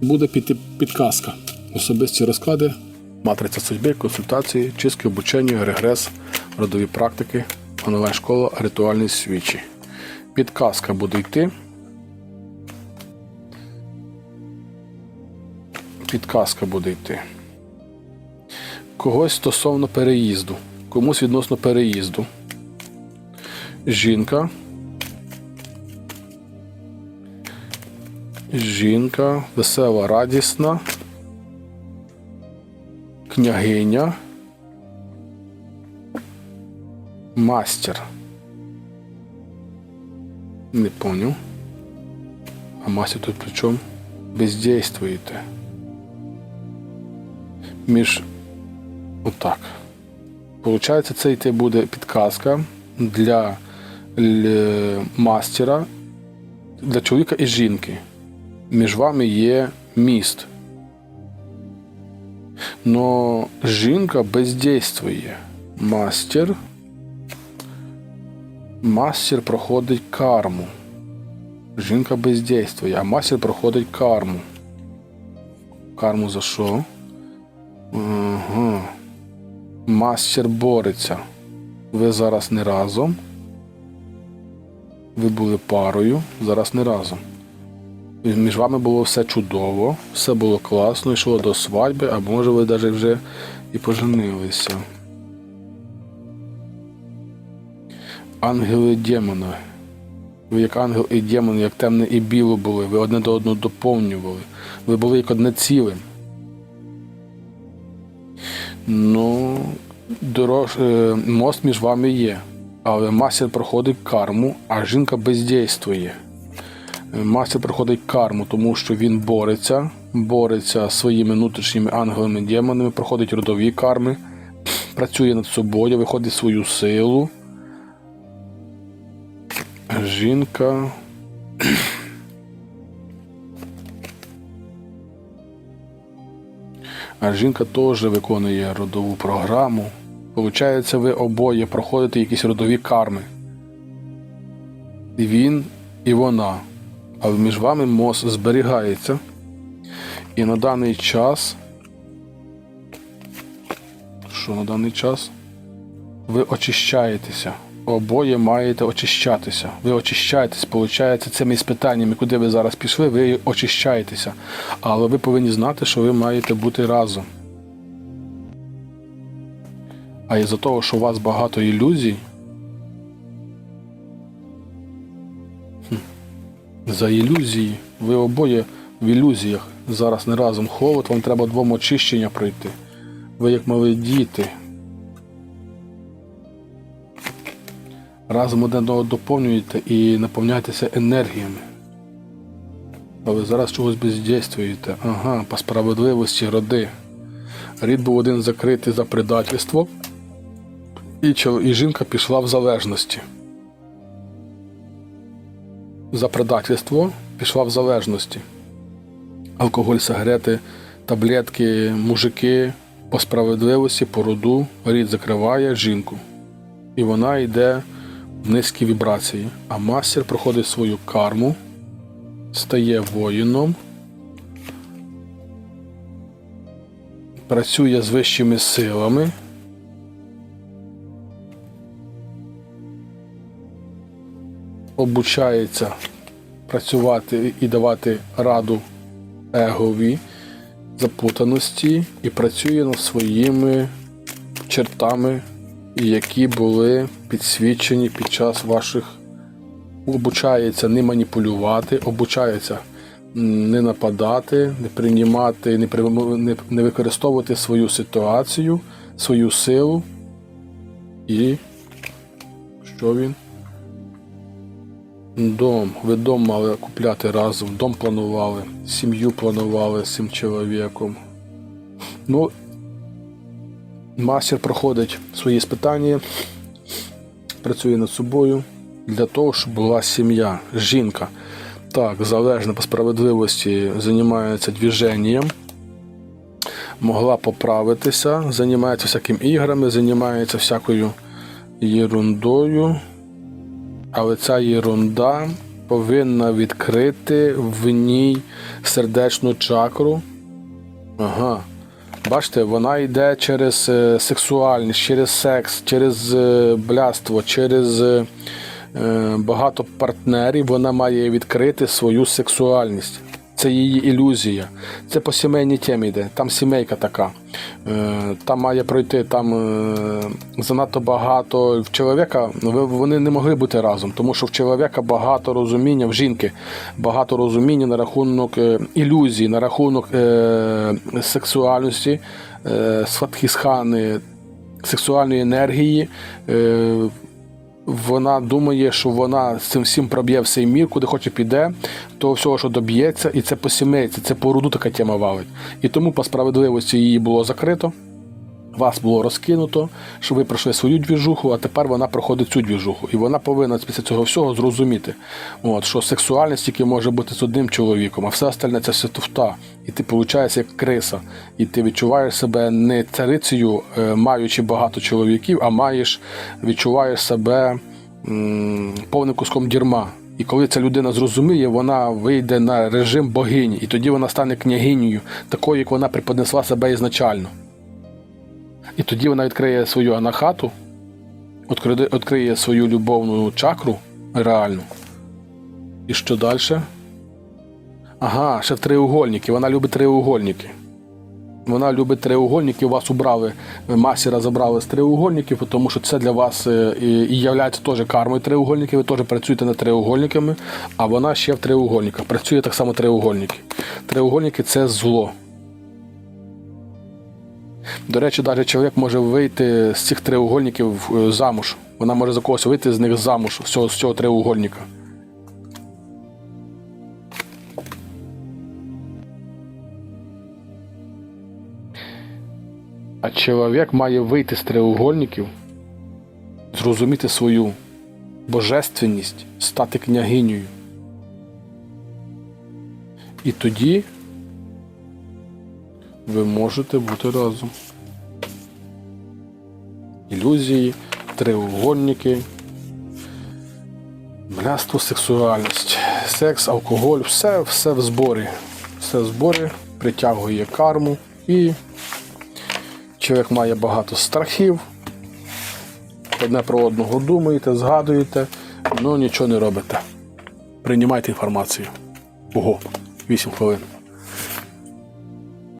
буде піти підказка. Особисті розклади, матриця судьби, консультації, чистки обучення, регрес, родові практики, онлайн-школа, ритуальні свічі. Підказка буде йти. Підказка буде йти. Когось стосовно переїзду, комусь відносно переїзду. Жінка. Жінка, весела, радісна, княгиня, мастер. Не понял. А мастер тут при чому? Бездействуєте. Між. Отак. Получається, це йти буде підказка для мастера, для чоловіка і жінки. Між вами є міст. Но жінка бездействує. Мастер. Мастер проходить карму. Жінка бездействує, а мастер проходить карму. Карму за що? Ага. Мастер бореться. Ви зараз не разом. Ви були парою, зараз не разом. Між вами було все чудово, все було класно, йшло до свадьби, а може ви навіть вже і поженилися. Ангели демони. Ви як ангел і демон, як темне і біло були, ви одне до одного доповнювали. Ви були як одне ціле. Ну, дорож... е, мост між вами є. Але мастер проходить карму, а жінка бездействує. Мастер проходить карму, тому що він бореться, бореться своїми внутрішніми ангелами, демонами, проходить родові карми, працює над собою, виходить свою силу. Жінка. А жінка теж виконує родову програму. Получається, ви обоє проходите якісь родові карми. І він, і вона. Але між вами мост зберігається. І на даний час. Що на даний час? Ви очищаєтеся. Обоє маєте очищатися. Ви очищаєтесь, виходить, цими іспитаннями, куди ви зараз пішли, ви очищаєтеся. Але ви повинні знати, що ви маєте бути разом. А із-за того, що у вас багато ілюзій, за ілюзії, ви обоє в ілюзіях зараз не разом холод, вам треба двом очищення пройти. Ви як мали діти. Разом один одного доповнюєте і наповняєтеся енергіями. А ви зараз чогось бездействуєте. Ага, по справедливості роди. Рід був один закритий за предательство, і жінка пішла в залежності. За предательство пішла в залежності. Алкоголь, сигарети, таблетки, мужики по справедливості, по роду, рід закриває жінку. І вона йде в низькі вібрації. А мастер проходить свою карму, стає воїном, працює з вищими силами. Обучається працювати і давати раду егові запутаності і працює над своїми чертами, які були підсвічені під час ваших. Обучається не маніпулювати, обучається не нападати, не приймати, не, при- не, використовувати свою ситуацію, свою силу. І що він? Дом. Ви дом мали купляти разом, дом планували, сім'ю планували з цим чоловіком. Ну, мастер проходить свої спитання, працює над собою для того, щоб була сім'я, жінка. Так, залежно по справедливості, займається движенням, могла поправитися, займається всякими іграми, займається всякою ерундою. Але ця єрунда повинна відкрити в ній сердечну чакру. Ага. Бачите, вона йде через е, сексуальність, через секс, через е, блядство, через е, багато партнерів. Вона має відкрити свою сексуальність. Це її ілюзія. Це по сімейній темі йде. Там сімейка така. Е, Там має пройти там е, занадто багато. В чоловіка ви- вони не могли бути разом, тому що в чоловіка багато розуміння, в жінки багато розуміння на рахунок е, ілюзій, на рахунок сексуальності, сватхісхани, сексуальної енергії. Вона думає, що вона з цим всім проб'є всей мір, куди хоче піде, того всього, що доб'ється, і це по сімейці, це по роду така тема валить. І тому по справедливості її було закрито, вас було розкинуто, що ви пройшли свою двіжуху, а тепер вона проходить цю двіжуху. І вона повинна після цього всього зрозуміти, от, що сексуальність тільки може бути з одним чоловіком, а все остальне це все туфта. І ти виходить як криса. І ти відчуваєш себе не царицею, е, маючи багато чоловіків, а маєш, відчуваєш себе повним куском дірма. І коли ця людина зрозуміє, вона вийде на режим богині, і тоді вона стане княгинею, такою, як вона приподнесла себе ізначально. І тоді вона відкриє свою анахату, відкриє свою любовну чакру реальну. І що далі? Ага, ще в триугольники. Вона любить триугольники. Вона любить триугольники. У вас убрали масіра забрали з триугольників, тому що це для вас е, і, являється теж кармою триугольники. Ви теж працюєте над триугольниками, а вона ще в триугольниках. Працює так само триугольники. Триугольники це зло. До речі, навіть чоловік може вийти з цих треугольників е, замуж. Вона може за когось вийти з них замуж, з цього, з цього треугольника. А чоловік має вийти з треугольників, зрозуміти свою божественність, стати княгинею. І тоді ви можете бути разом. Ілюзії, треугольники, бляство, сексуальність, секс, алкоголь, все, все в зборі. Все в зборі притягує карму і чоловік має багато страхів. Одне про одного думаєте, згадуєте, але нічого не робите. Приймайте інформацію. Ого, 8 хвилин.